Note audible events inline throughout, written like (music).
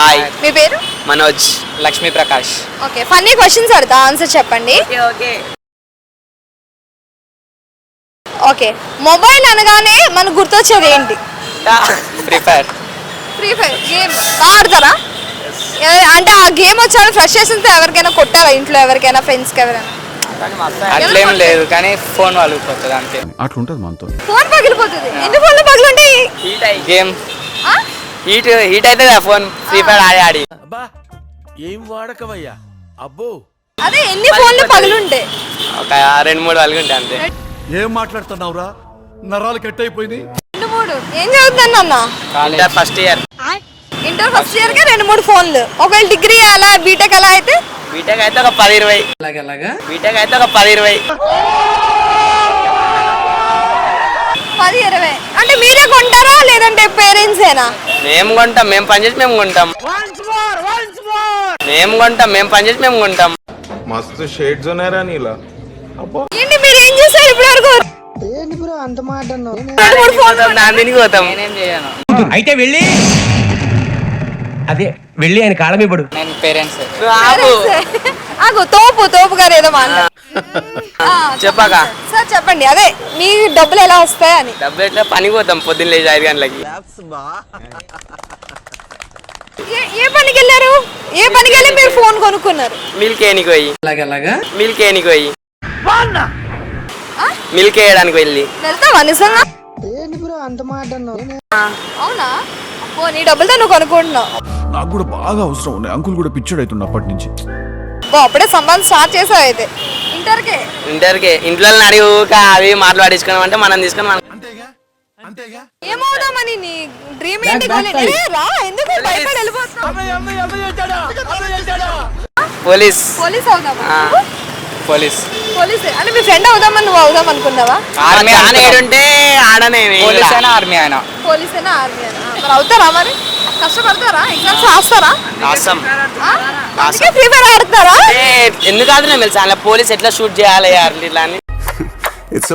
Hi మీ పేరు? Manoj. Lakshmi Prakash. Okay funny questions అడతా answer చెప్పండి. ఓకే ఓకే మొబైల్ అనగానే మనకు గుర్తొచ్చేది ఏంటి? Free fire free fire game ఆడతారా? అంటే ఆ గేమ్ వచ్చాక ఫ్రస్ట్రేషన్తో ఎవరికైనా కొట్టారా ఇంట్లో ఎవరికైనా ఫ్రెండ్స్కి ఎవరైనా? అట్లేం లేదు కానీ ఫోన్ వాళ్ళిపోతుంది అంతే. అట్లుంటది మనతో ఫోన్ పగిలిపోతుంది. ఎన్ని ఫోన్లు పగిలింటాయి? గేమ్ ఆ? హీట్ హీట్ అయితే ఫోన్ ఫ్రీ ఫైర్ ఆడి ఆడి. అబ్బా ఏం వాడకవయ్యా? అబ్బో. అదే ఎన్ని ఫోన్లు పగిలుంటాయి ఒక రెండు మూడు ఉంటాయి అంతే. ఏం మాట్లాడుతున్నావురా? నరాలు కట్ అయిపోయింది రెండు మూడు. ఏం చదువుతాను అన్న inter first year inter first ఇయర్కి రెండు మూడు ఫోన్లు. ఒకవేళ డిగ్రీ అలా బీటెక్ అలా అయితే? బీటెక్ అయితే ఒక పది ఇరవై. బీటెక్ అయితే ఒక పది ఇరవై. పది ఇరవై. అంటే మీరే కొంటారా లేదంటే పేరెంట్స్ ఏనా? మేము కొంటాం మేము పనిచేసి మేము కొంటాం. మేము కొంటాం మేము పనిచేసి మేము కొంటాం. మస్తు షేడ్స్ ఉన్నారా నీలా. మీరు ఏం చేయను. అయితే వెళ్ళి. అదే వెళ్ళి ఆయన కాళ్ళ మీ పడు. పేరెంట్స్ ఆగు తోపు తోపు గారు ఏదో చెప్పాక. సార్ చెప్పండి. అదే మీ డబ్బులు ఎలా వస్తాయని డబ్బులు ఎట్లా? పనికి పోతాం పొద్దున్న లేచి ఐదు గంటలకి. ఏ ఏ పనికి వెళ్ళారు? ఏ పనికి వెళ్ళి మీరు ఫోన్ కొనుక్కున్నారు? మిల్క్ పోయి. మిల్క్ పోయి. మిల్క్ వేయడానికి వెళ్ళి. వెళ్తావా నిజంగా? అవునా? అబ్బో నీ డబ్బులతో నువ్వు కొనుక్కుంటున్నావు. నాకు కూడా బాగా అవసరం ఉన్నాయి. అంకుల్ కూడా పిచ్చోడు అవుతుంది అప్పటి నుంచి. అబ్బో అప్పుడే సంబంధం స్టార్ట్ చేసావు అయితే. ఇంటర్కే ఇంటర్కి ఇంట్లో అడిగి ఊక అవి మాట్లాడించుకున్నాం అంటే మనం తీసుకొని మనం ఏమవుదామని నీ డ్రీమ్ ఏంటి రా ఎందుకు పోలీస్ పోలీస్ అవుదామా? పోలీస్ పోలీస్ అంటే మీ ఫ్రెండ్ అవుదామని నువ్వు అవుదాం అనుకున్నావా? ఆర్మీ ఆడ ఏడుంటే ఆడనే పోలీస్ అయినా ఆర్మీ అయినా. పోలీస్ అయినా ఆర్మీ అయినా. మరి అవుతారా మరి? పోలీస్ ఎట్లా షూట్ చేయాలి అని ఇట్స్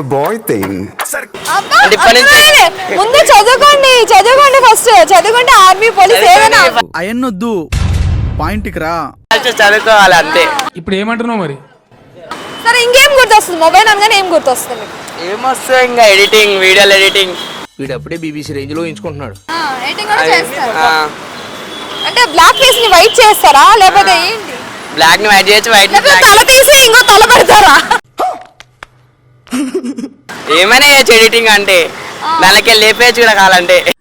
ముందు చదువుకోండి చదువుకోండి ఫస్ట్ చదువుకుంటే ఆర్మీ పోలీస్ చదువుకోవాలి అంతే. ఇప్పుడు ఏమంటున్నావు మరి? సరే ఇంకేం గుర్తొస్తుంది? మొబైల్ అనగానే ఏం గుర్తొస్తుంది ఇంకా? ఎడిటింగ్ వీడియోలు ఎడిటింగ్ వీడప్పుడే బీబీసీ రేంజ్లో ఉంచుకుంటున్నాడు అంటే బ్లాక్ ఫేస్ని వైట్ చేస్తారా? లేకపోతే ఏంటి? బ్లాక్ని వైట్ చేసి వైట్ తల తీసి ఇంకో తల పెడతారా? ఏమైనా ఎడిటింగ్ అంటే? దానికి లేపేయచ్చు కూడా కావాలంటే ఇది?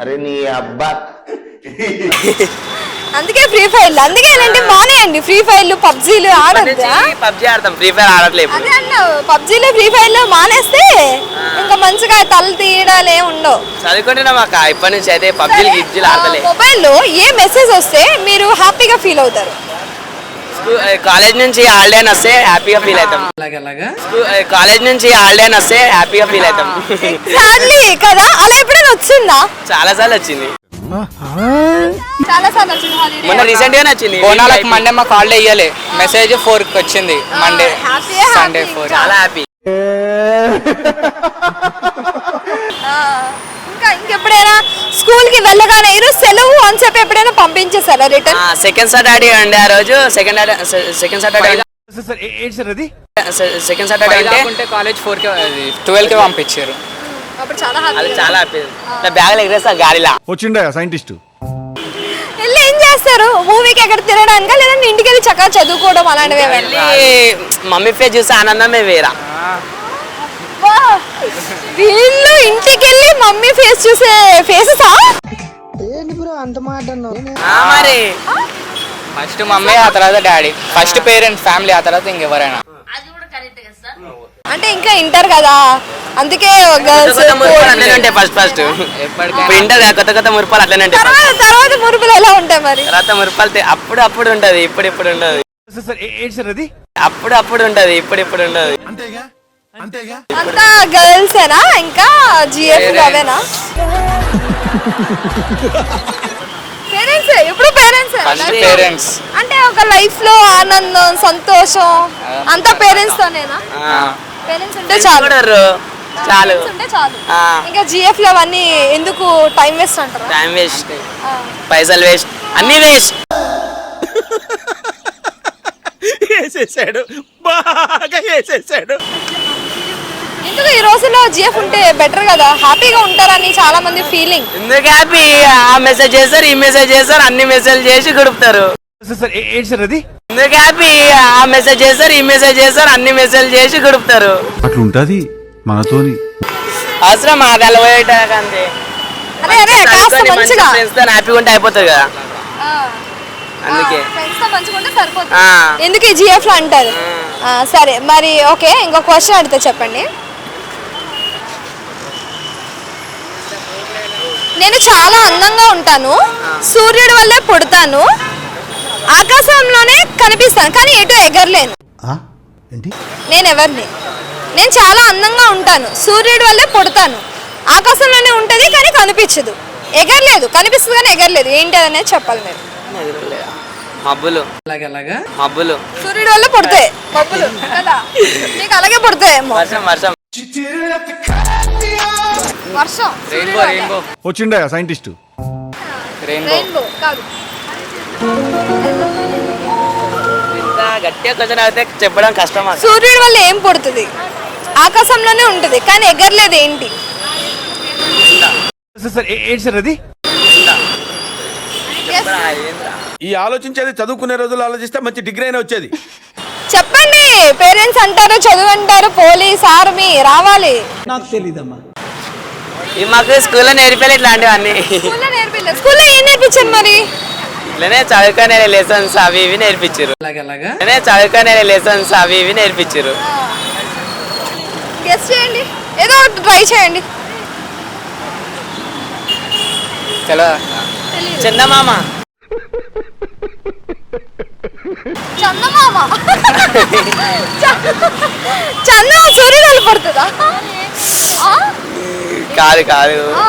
అరే నీ అబ్బా. (laughs) అందుకే ఫ్రీ ఫైర్ అందుకే ఏంటంటే మానేయండి ఫ్రీ ఫైర్లు పబ్జీలు ఆడద్దా? పబ్జి ఆడతాం. ఫ్రీ ఫైర్ ఆడట్లేదు అదే అన్నావు పబ్జీలు ఫ్రీ ఫైర్లు మానేస్తే ఇంకా మంచిగా తల తీయడాలు ఏమి ఉండవు చదువుకుంటున్నాం ఇప్పటి నుంచి అయితే పబ్జీలు గిబ్జీలు ఆడతలే. మొబైల్లో ఏ మెసేజ్ వస్తే మీరు హ్యాపీగా ఫీల్ అవుతారు? కాలేజ్ నుంచి హాలిడే అని వస్తే హ్యాపీగా ఫీల్ అవుతాం. కాలేజ్ నుంచి హాలిడే అని వస్తే హ్యాపీగా ఫీల్ అవుతాం. ఎగ్జాక్ట్లీ కదా? అలా ఎప్పుడైనా వచ్చిందా? చాలా సార్లు వచ్చింది. చాలా సార్లు వచ్చింది holiday. మొన్న రీసెంట్ గానే వచ్చింది బోనాలకు మండే మాకు హాలిడే ఇవ్వలే మెసేజ్ ఫోర్కి వచ్చింది మండే సండే. ఫోర్ చాలా హ్యాపీ ఆ, ఇంకా ఇంకెప్పుడైనా స్కూల్కి వెళ్ళగానే ఈరోజు సెలవు అని చెప్పి ఎప్పుడైనా పంపించేసారా రిటర్న్? సెకండ్ సాటర్డే ఆ రోజు. సెకండ్ సెకండ్ సాటర్డే ఏంటి సార్ అది? సెకండ్ సాటర్డే ఉంటే ఉంటే కాలేజ్ ఫోర్కి ట్వెల్వ్కి పంపించారు. అప్పుడు చాలా అది హ్యాపీ చాలా హ్యాపీ ఇట్లా బ్యాగులు ఎగరేస్తా గాలిలా వచ్చిండే సైంటిస్ట్. వెళ్ళి ఏం చేస్తారు? మూవీకి ఎక్కడ తినడానికా లేదంటే ఇంటికి వెళ్ళి చక్కగా చదువుకోవడం అలాంటివి ఏమైనా వెళ్ళి మమ్మీ ఫేస్ చూస్తే ఆనందమే వేరా. వా! వీళ్ళు ఇంటికి వెళ్ళి మమ్మీ ఫేస్ చూసే ఫేసెసా? ఆ మరి. ఫస్ట్ మమ్మీ ఆ తర్వాత డాడీ. ఫస్ట్ పేరెంట్స్ ఫ్యామిలీ ఆ తర్వాత ఇంకెవరైనా. అంటే ఇంకా ఇంటర్ కదా. అందుకే గర్ల్స్ అట్లనే ఉంటాయి ఫస్ట్ ఫస్ట్ ఇంటర్ కదా, కొత్త కొత్త మురుపాలు అట్లనే. తర్వాత తర్వాత మురుపులు ఎలా ఉంటాయి మరి? తర్వాత మురుపాలు అప్పుడు అప్పుడు ఉంటది ఇప్పుడు ఇప్పుడు ఉండదు. అప్పుడు అప్పుడు ఉంటది ఇప్పుడు ఇప్పుడు ఉండదు. అంతేగా? అంతేగా? అంతా గర్ల్సేనా ఇంకా జిఎఫ్ అవేనా పేరెంట్స్ ఎప్పుడు పేరెంట్స్ పేరెంట్స్ అంటే ఒక లైఫ్లో ఆనందం సంతోషం అంతా పేరెంట్స్ తోనేనా? పేరెంట్స్ ఉంటే చాలు. చాలు. Friends ఉంటే చాలు. ఆ. ఇంకా జిఎఫ్లో అవన్నీ ఎందుకు టైం వేస్ట్ అంటారా? టైం వేస్ట్ ఆ. పైసలు వేస్ట్ అన్ని వేస్ట్ వేసేసాడు. బాగా వేసేసాడు. ఎందుకు ఈ రోజుల్లో జిఎఫ్ ఉంటే బెటర్ కదా? హ్యాపీగా ఉంటారని చాలా మంది ఫీలింగ్ ఎందుకు హ్యాపీ ఆ మెసేజ్ చేస్తారు ఈ మెసేజ్ చేస్తారు అన్ని మెసేజ్ చేసి గడుపుతారు. సార్ సార్ ఏ- ఏంటి సార్ అది? ఎందుకు హ్యాపీ? ఆ మెసేజ్ చేస్తారు ఈ మెసేజ్ చేస్తారు అన్ని మెసేజ్ చేసి గడుపుతారు. అట్లుంటది మనతోని. అవసరం మాకు అలవాటు కాస్త మంచిగా. హ్యాపీగా ఉంటే అయిపోతుంది కదా ఆ. అందుకే. ఫ్రెండ్స్తో మంచిగా సరిపోతుంది. ఆ. ఎందుకు ఈ జిఎఫ్లో అంటారు? ఆ, సరే మరి ఓకే ఇంకో క్వశ్చన్ అడిగితే చెప్పండి. నేను చాలా అందంగా ఉంటాను. సూర్యుడి వల్లే పుడతాను. ఆకాశంలోనే కనిపిస్తాను కానీ ఎటు ఎగరలేను. నేను ఎవరిని నేను చాలా అందంగా ఉంటాను సూర్యుడి వల్లే పుడతాను. ఆకాశంలోనే ఉంటుంది కానీ కనిపించదు. ఎగరలేదు కనిపిస్తుంది కానీ ఎగరలేదు. ఏంటి అనేది చెప్పాలి మీరు. మబ్బులు. మబ్బులు. సూర్యుడి వల్ల పుడతాయి. మబ్బులు. కదా? నీకు అలాగే పుడతాయేమో. వర్షం వర్షం. వర్షం రెయిన్బో రెయిన్బో వచ్చిండా సైంటిస్ట్? రెయిన్బో రెయిన్బో కాదు. గట్టిగా క్వశ్చన్ అయితే చెప్పడం కష్టం అసలు. సూర్యుడి వల్ల ఏం పుడుతుంది? ఆకాశంలోనే ఉంటుంది కానీ ఎగరలేదు ఏంటి? సార్ అది? ఈ ఆలోచించేది చదువుకునే రోజులు ఆలోచిస్తే మంచి డిగ్రీ అయినా వచ్చేది. చెప్పండి పేరెంట్స్ అంటారు చదువు అంటారు పోలీస్ ఆర్మీ రావాలి. ఈ మాకు స్కూల్లో నేర్పేది ఇట్లాంటివన్నీ. స్కూల్లో నేర్పిలేదు స్కూల్లో ఏం నేర్పించారు మరి? ఇట్లనే చదువుకునే లెసన్స్ అవి ఇవి నేర్పించారు ఇట్లనే చదువుకునే లెసన్స్ అవి ఇవి నేర్పించారు చేయండి. ఏదో ఒకటి ట్రై చేయండి. చలో చందమామ. చందమామ. చందమా సూర్యుడు? కాదు కాదు. ఆ.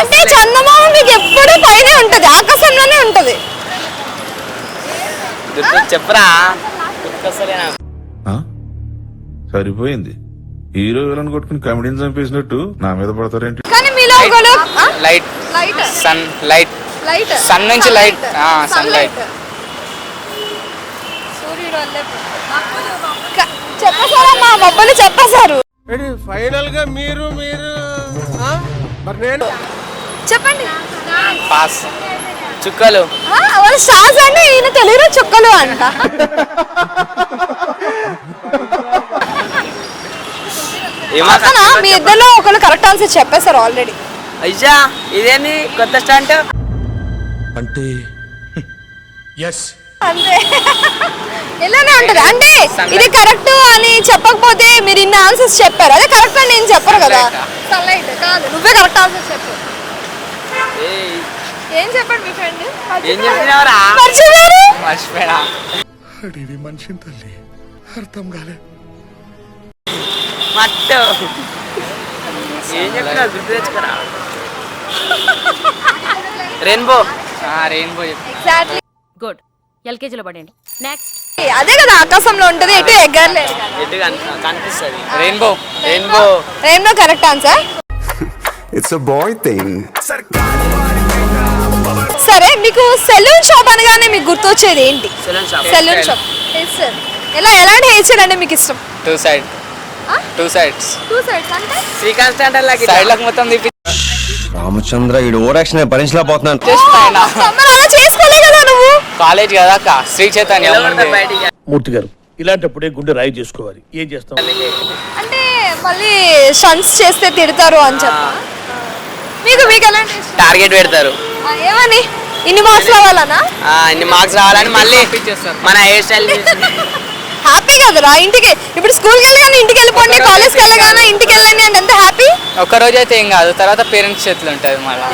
అంటే చందమామ మీకు ఎప్పుడు పైన ఉంటది ఆకాశంలోనే ఉంటది. చెప్పరా? సరిపోయింది. హీరో విలన్ కొట్టుకుని కమెడీని చంపేసినట్టు నా మీద పడతారేంటి? కానీ మీలో ఒకడు లైట్ లైట్ సన్ లైట్ నుంచి చెప్పేశారు ఫైనల్గా మీరు మీరు మరి నేను? చెప్పండి. పాస్. చుక్కలు. ఆ, వాళ్ళు అంటే ఈయన తెలుగులో చుక్కలు అంట. మీ ఇద్దరిలో ఒకరు కరెక్ట్ ఆన్సర్ చెప్పేశారు ఆల్రెడీ. అయ్యా ఇదేంది? కొత్త స్టాంట్? అంటే ఎస్ అంతే. ఇలానే ఉంటది. అంటే ఇది కరెక్ట్ అని చెప్పకపోతే మీరు ఇన్ని ఆన్సర్స్ చెప్పారు. అదే కరెక్ట్ అని నేను చెప్పరు కదా. సన్లైట్ కాదు. నువ్వే కరెక్ట్ ఆన్సర్ చెప్పు. ఏయ్, ఏం చెప్పండి మీ ఫ్రెండ్ ఏం చెప్పినావురా? మర్చిపోయారు? మర్చిపోయినా మట్టు. ఏం చెప్పినా గుర్తు తెచ్చుకురా? (laughs) రెయిన్బో. Rainbow exactly good. ఎల్కేజీలో పడండి నెక్స్ట్ అదే కదా ఆకాశంలో ఉంటది ఎటు ఎగ్గర్లేదు ఎటు కన్- కనిపిస్తుంది? Rainbow rainbow rainbow correct answer it's a boy thing సరే మీకు సెలూన్ షాప్ అనగానే మీకు గుర్తొచ్చేది ఏంటి? సెలూన్ షాప్ ఎలా ఎలాంటి హెయిర్ స్టైల్ అంటే మీకు ఇష్టం? Two side two sides two sides అంటే? శ్రీకాంత్ స్టాండ్ లాగా సైడ్లకు మొత్తం రామచంద్ర ఈ ఓరాక్షన్ భరించలేకపోతున్నాను జస్ట్ నువ్వు? కాలేజ్ కదా అక్క శ్రీ చైతన్య మూర్తి గారు ఇలాంటప్పుడే గుండె రాయి చేసుకోవాలి. ఏం చేస్తాం? అంటే మళ్ళీ షన్స్ చేస్తే తిడతారు అని చెప్ప. మీకు మీకు? టార్గెట్ పెడతారు. ఏమని? ఇన్ని మార్క్స్ రావాలనా? ఆ, ఇన్ని మార్క్స్ రావాలని మళ్ళీ. మన హెయిర్ స్టైల్ హ్యాపీ కదరా? ఇంటికి ఇప్పుడు స్కూల్కి వెళ్ళగానే ఇంటికి వెళ్ళిపోండి కాలేజ్కి వెళ్ళగానే ఇంటికి వెళ్ళండి అంటే ఎంత హ్యాపీ ఒక్క రోజు అయితే ఏం కాదు తర్వాత పేరెంట్స్ చేతులు ఉంటుంది మళ్ళీ.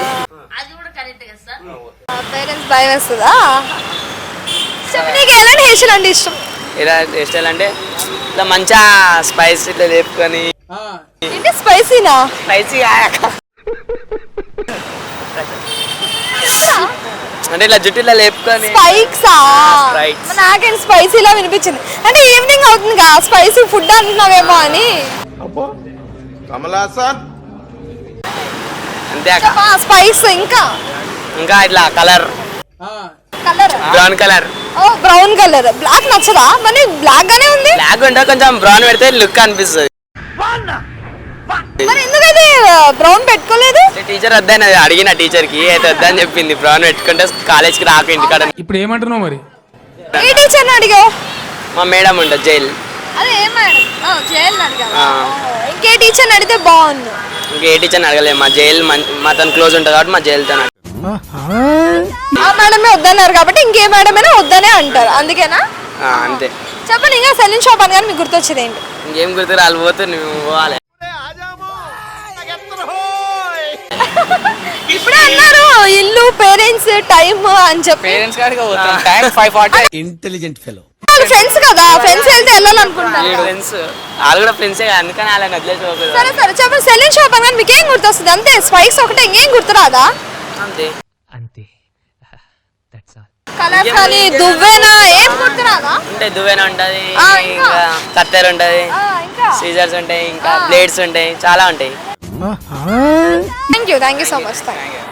పేరెంట్స్ భయం వేస్తుందా? నీకు ఎలాంటి హెయిర్ స్టైల్ అంటే ఇష్టం? ఇలా హెయిర్ స్టైల్ అంటే ఇట్లా మంచిగా స్పైస్ ఇట్లా లేపుకొని. ఏంటి స్పైసీనా స్పైసీ అంటే ఇట్లా జుట్టు ఇట్లా లేపుకొని. స్పైక్సా Spikes. నాకేంటి స్పైసీలా వినిపించింది. అంటే ఈవినింగ్ అవుతుంది కదా స్పైసీ ఫుడ్ అంటున్నావేమో అని. కమలాసన్ అంతే అక్క. స్పైస్ ఇంకా. ఇంకా ఇట్లా కలర్. కలర్? Brown colour. ఓ బ్రౌన్ కలర్. బ్లాక్ నచ్చదా? మరి బ్లాక్ గానే ఉంది. బ్లాక్ ఉంటే కొంచెం బ్రౌన్ పెడితే లుక్ అనిపిస్తుంది. మరి ఎందుకైతే బ్రౌన్ పెట్టుకోలేదు? టీచర్ వద్దని అడిగిన టీచర్కి అయితే వద్దని చెప్పింది. బ్రౌన్ పెట్టుకుంటే కాలేజ్కి రాకు ఇంటికాడ. ఇప్పుడు ఏమంటున్నావు మరి? ఏ టీచర్ని అడిగావు? మా మేడం ఉంటుంది జైలు. అదే ఏం మేడం? జైలు అడిగావా? ఆ. ఓహో, ఇంకే టీచర్ని అడిగితే బాగుండు. ఇంకా టీచర్ అడగలేదు. మా జైలు మా తను క్లోజ్ ఉంటుంది కాబట్టి మా జైలుతో ఆ మేడమే వద్దన్నారు కాబట్టి ఇంకే మేడం అయినా వద్దనే అంటారు. అందుకేనా? అంతే. చెప్పండి ఇంకా సెలిన్ షాప్ అని కానీ మీకు గుర్తొచ్చేది ఏంటి ఇంకేం గుర్తు రాలి పోతే నువ్వు పోవాలి. ఇప్పుడే అన్నారు ఇల్లు పేరెంట్స్ టైం అని చెప్పి. పేరెంట్స్ కాడికి పోతాం. Time five forty. Intelligent fellow వాళ్ళు ఫ్రెండ్స్ కదా ఫ్రెండ్స్ వెళ్తే వెళ్ళాలనుకుంటారు. ఫ్రెండ్స్ వాళ్ళు కూడా ఫ్రెండ్సే అందుకని వాళ్ళని వదిలేసి పోకూడదు. సరే సరే చెప్పండి సెలిన్ షాప్ అని కానీ మీకు ఏం గుర్తొస్తుంది? అంతే స్పైక్స్ ఒకటే ఇంకేం గుర్తురాదా అంతే. అంతే. దట్స్ ఆల్ కలర్స్ కానీ దువ్వేనా ఏం గుర్తురాదా ఉంటాయి దువ్వెన ఉంటది ఇంకా? కత్తెర ఉంటది ఆ, ఇంకా. సీజర్స్ ఉంటాయి ఇంకా బ్లేడ్స్ ఉంటాయి చాలా ఉంటాయి. Thank you thank you so much thank